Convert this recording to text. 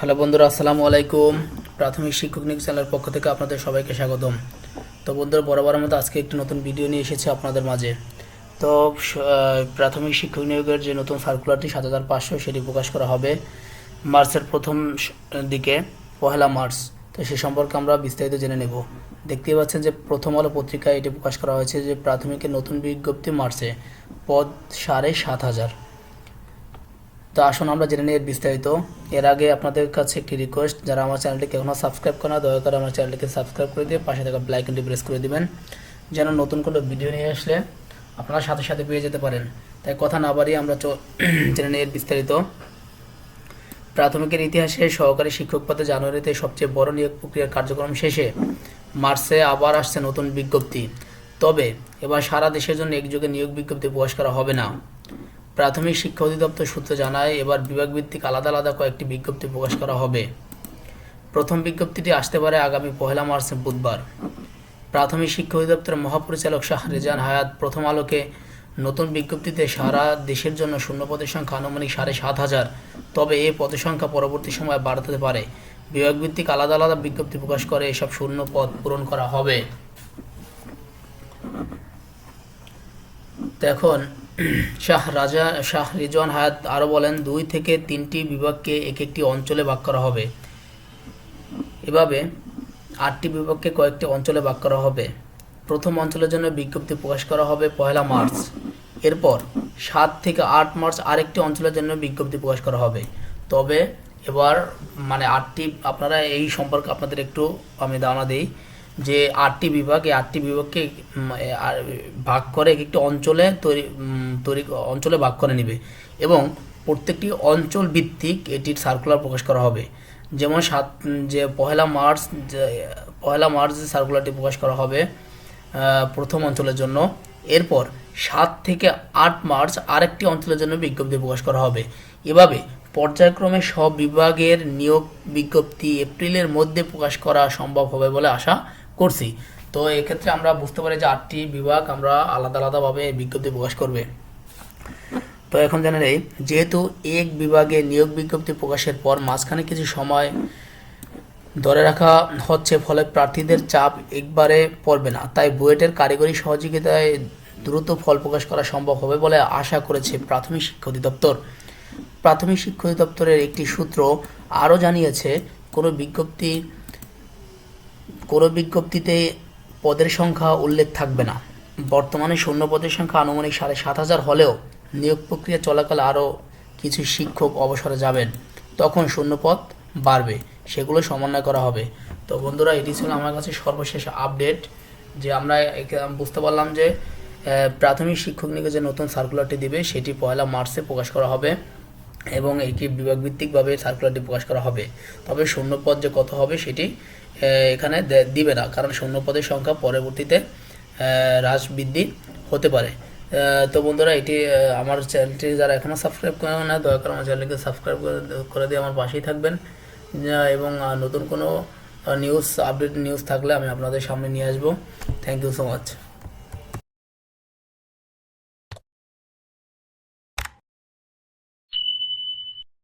Hello বন্ধুরা, আসসালামু আলাইকুম। প্রাথমিক শিক্ষক নিয়োগ চ্যানেলের পক্ষ থেকে আপনাদের সবাইকে স্বাগতম। তো বন্ধুরা বরাবরের মতো আজকে একটি নতুন ভিডিও নিয়ে এসেছি আপনাদের মাঝে। তো প্রাথমিক শিক্ষক নিয়োগের যে নতুন সার্কুলারটি সাত হাজার পাঁচশো, সেটি প্রকাশ করা হবে মার্চের প্রথম দিকে, পহেলা মার্চ। তো সে সম্পর্কে আমরা বিস্তারিত জেনে নেব। দেখতেই পাচ্ছেন যে প্রথম আলো পত্রিকায় এটি প্রকাশ করা হয়েছে যে প্রাথমিকের নতুন বিজ্ঞপ্তি মার্চে, পদ সাড়ে সাত হাজার। তো আসুন আমরা জেনে নিই বিস্তারিত। এর আগে আপনাদের কাছে একটি রিকোয়েস্ট যারা আমার চ্যানেলটিকে এখনও সাবস্ক্রাইব করে না, দয়া করে আমার চ্যানেলটিকে সাবস্ক্রাইব করে দিয়ে পাশে থাকা ব্লাইক আইকনটি প্রেস করে দিবেন, যেন নতুন কোনো ভিডিও নিয়ে আসলে আপনারা সাথে সাথে পেয়ে যেতে পারেন। তাই কথা না বাড়িয়ে আমরা জেনে নিই বিস্তারিত। প্রাথমিকের ইতিহাসে সহকারী শিক্ষক পদে জানুয়ারিতে সবচেয়ে বড় নিয়োগ প্রক্রিয়ার কার্যক্রম শেষে মার্চে আবার আসছে নতুন বিজ্ঞপ্তি। তবে এবার সারা দেশের জন্য একযোগে নিয়োগ বিজ্ঞপ্তি প্রকাশ করা হবে না। প্রাথমিক শিক্ষা অধিদপ্তর সূত্র জানায়, এবার বিভাগভিত্তিক আলাদা আলাদা কয়েকটি বিজ্ঞপ্তি প্রকাশ করা হবে। প্রথম বিজ্ঞপ্তিটি আসতে পারে আগামী পহেলা মার্চ বুধবার। প্রাথমিক শিক্ষা অধিদপ্তরের মহাপরিচালক শাহ রেজান হায়াত প্রথম আলোকে নতুন বিজ্ঞপ্তিতে সারা দেশের জন্য শূন্য পদের সংখ্যা আনুমানিক সাড়ে সাত হাজার। তবে এ পদের সংখ্যা পরবর্তী সময়ে বাড়তে পারে। বিভাগভিত্তিক আলাদা আলাদা বিজ্ঞপ্তি প্রকাশ করে এসব শূন্য পদ পূরণ করা হবে। তো এখন শাহ রাজা, শাহ রিজওয়ান হায়াত আরও বলেন, দুই থেকে তিনটি বিভাগকে এক একটি অঞ্চলে ভাগ করা হবে। এভাবে আটটি বিভাগকে কয়েকটি অঞ্চলে ভাগ করা হবে। প্রথম অঞ্চলের জন্য বিজ্ঞপ্তি প্রকাশ করা হবে পয়লা মার্চ। এরপর সাত থেকে আট মার্চ আরেকটি অঞ্চলের জন্য বিজ্ঞপ্তি প্রকাশ করা হবে। তবে এবার মানে আটটি, আপনারা এই সম্পর্কে আপনাদের একটু আমি ধারণা দিই। যে আটটি বিভাগ, এই আটটি বিভাগকে ভাগ করে এক একটি অঞ্চলে তৈরি তৈরি, অঞ্চলে ভাগ করে নেবে এবং প্রত্যেকটি অঞ্চল ভিত্তিক এটির সার্কুলার প্রকাশ করা হবে। যেমন সাত, যে পহেলা মার্চ পহেলা মার্চ যে সার্কুলারটি প্রকাশ করা হবে প্রথম অঞ্চলের জন্য। এরপর সাত থেকে আট মার্চ আরেকটি অঞ্চলের জন্য বিজ্ঞপ্তি প্রকাশ করা হবে। এভাবে পর্যায়ক্রমে সব বিভাগের নিয়োগ বিজ্ঞপ্তি এপ্রিলের মধ্যে প্রকাশ করা সম্ভব হবে বলে আশা করছি। তো এক্ষেত্রে আমরা বুঝতে পারি যে আটটি বিভাগ আমরা আলাদা আলাদাভাবে বিজ্ঞপ্তি প্রকাশ করবে। তো এখন জানেন এই যেহেতু এক বিভাগে নিয়োগ বিজ্ঞপ্তি প্রকাশের পর মাঝখানে কিছু সময় ধরে রাখা হচ্ছে, ফলে প্রার্থীদের চাপ একবারে পড়বে না। তাই বুয়েটের কারিগরি সহযোগিতায় দ্রুত ফল প্রকাশ করা সম্ভব হবে বলে আশা করেছে প্রাথমিক শিক্ষা অধিদপ্তর। প্রাথমিক শিক্ষা অধিদপ্তরের একটি সূত্র আরও জানিয়েছে, কোনো বিজ্ঞপ্তি কোনো বিজ্ঞপ্তিতে পদের সংখ্যা উল্লেখ থাকবে না। বর্তমানে শূন্য পদের সংখ্যা আনুমানিক সাড়ে সাত হাজার হলেও নিয়োগ প্রক্রিয়া চলাকালে আরও কিছু শিক্ষক অবসরে যাবেন। তখন শূন্য পদ বাড়বে, সেগুলো সমন্বয় করা হবে। তো বন্ধুরা, এটি ছিল আমার কাছে সর্বশেষ আপডেট, যে আমরা বুঝতে পারলাম যে প্রাথমিক শিক্ষক নিয়োগে যে নতুন সার্কুলারটি দিবে, সেটি পয়লা মার্চে প্রকাশ করা হবে। এবং এটি বিভাগভিত্তিকভাবে সার্কুলারটি প্রকাশ করা হবে? তবে শূন্য পদ যে কত হবে সেটি এখানে দিবে না। কারণ শূন্য পদের সংখ্যা পরবর্তীতে হ্রাস বৃদ্ধি হতে পারে। তো বন্ধুরা, এটি আমার চ্যানেলটি যারা এখনও সাবস্ক্রাইব করে না, দয়া করে আমার চ্যানেলকে সাবস্ক্রাইব করে দিয়ে আমার পাশেই থাকবেন। এবং নতুন কোনো নিউজ আপডেট নিউজ থাকলে আমি আপনাদের সামনে নিয়ে আসব। Thank you so much